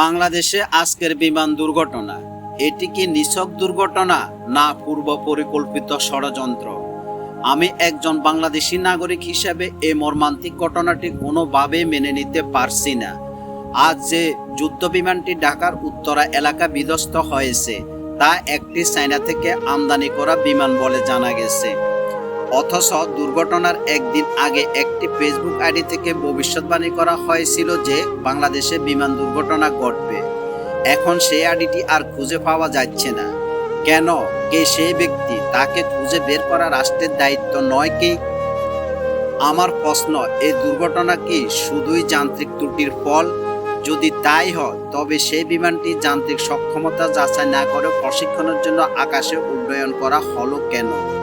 বাংলাদেশে আজকের বিমান দুর্ঘটনা। এটি কি নিছক দুর্ঘটনা না পূর্ব পরিকল্পিত ষড়যন্ত্র? আমি একজন বাংলাদেশি নাগরিক হিসেবে এই মর্মান্তিক ঘটনাটি কোনোভাবেই মেনে নিতে পারছি না। আজ যে যুদ্ধ বিমানটি ঢাকার উত্তরা এলাকা বিধ্বস্ত হয়েছে, তা একটি চায়না থেকে আমদানি করা বিমান বলে জানা গেছে। অথচ দুর্ঘটনার একদিন আগে একটি ফেসবুক আইডি থেকে ভবিষ্যৎবাণী করা হয়েছিল যে বাংলাদেশে বিমান দুর্ঘটনা ঘটবে। এখন সেই আইডিটি আর খুঁজে পাওয়া যাচ্ছে না। কেন? কে সেই ব্যক্তি? তাকে খুঁজে বের করা রাষ্ট্রের দায়িত্ব নয় কি? আমার প্রশ্ন, এই দুর্ঘটনা কি শুধুই যান্ত্রিক ত্রুটির ফল? যদি তাই হয়, তবে সেই বিমানটি যান্ত্রিক সক্ষমতা যাচাই না করে প্রশিক্ষণের জন্য আকাশে উড্ডয়ন করা হলো কেন?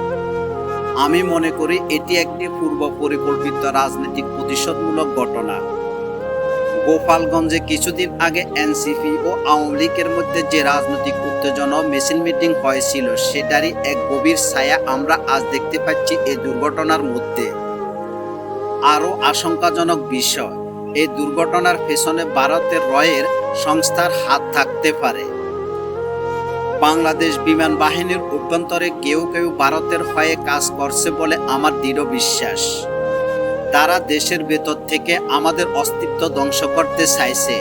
আমি মনে করি এটি একটি পূর্ব পরিকল্পিত রাজনৈতিক প্রতিশোধমূলক ঘটনা। গোপালগঞ্জে কিছুদিন আগে এনসিপি ও আওয়ামী লীগের মধ্যে যে রাজনৈতিক উত্তেজনা মিছিল মিটিং হয়েছিল, সেটারই এক গভীর ছায়া আমরা আজ দেখতে পাচ্ছি এই দুর্ঘটনার মধ্যে। আরও আশঙ্কাজনক বিষয়, এই দুর্ঘটনার পেছনে ভারতের রয়ের সংস্থার হাত থাকতে পারে। বাংলাদেশ বিমান বাহিনীর অভ্যন্তরে কেউ কেউ ভারতের হয়ে কাজ করছে বলে আমার দৃঢ় বিশ্বাস। তারা দেশের ভেতর থেকে আমাদের অস্তিত্ব ধ্বংস করতে চাইছে।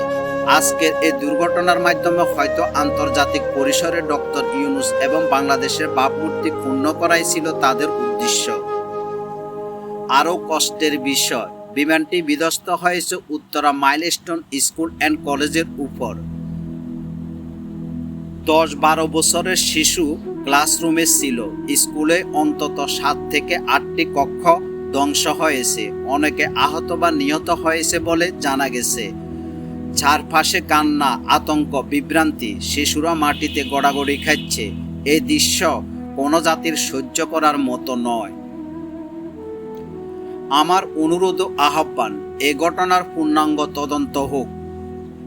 আজকের এই দুর্ঘটনার মাধ্যমে হয়তো আন্তর্জাতিক পরিসরে ডক্টর ইউনুস এবং বাংলাদেশের ভাবমূর্তি ক্ষুণ্ণ করাই ছিল তাদের উদ্দেশ্য। আরও কষ্টের বিষয়, বিমানটি বিধ্বস্ত হয়েছে উত্তরা মাইলস্টোন স্কুল অ্যান্ড কলেজের উপর। দশ বারো বছরের শিশু ক্লাসরুমে ছিল। স্কুলে অন্তত সাত থেকে আটটি কক্ষ ধ্বংস হয়েছে। অনেকে আহত বা নিহত হয়েছে বলে জানা গেছে। চারপাশে কান্না, আতঙ্ক, বিভ্রান্তি, শিশুরা মাটিতে গড়াগড়ি খাচ্ছে। এই দৃশ্য কোনো জাতির সহ্য করার মতো নয়। আমার অনুরোধ আহ্বান, এ ঘটনার পূর্ণাঙ্গ তদন্ত হোক।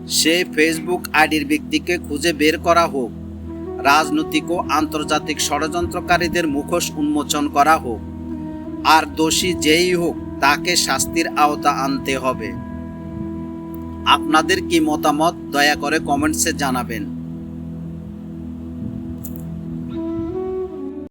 সে ফেসবুক আইডির ব্যক্তিকে খুঁজে বের করা হোক। রাজনৈতিক ও আন্তর্জাতিক ষড়যন্ত্রকারীদের মুখোশ উন্মোচন করা হোক। আর দোষী যেই হোক, তাকে শাস্তির আওতা আনতে হবে। আপনাদের কি মতামত, দয়া করে কমেন্টসে জানাবেন।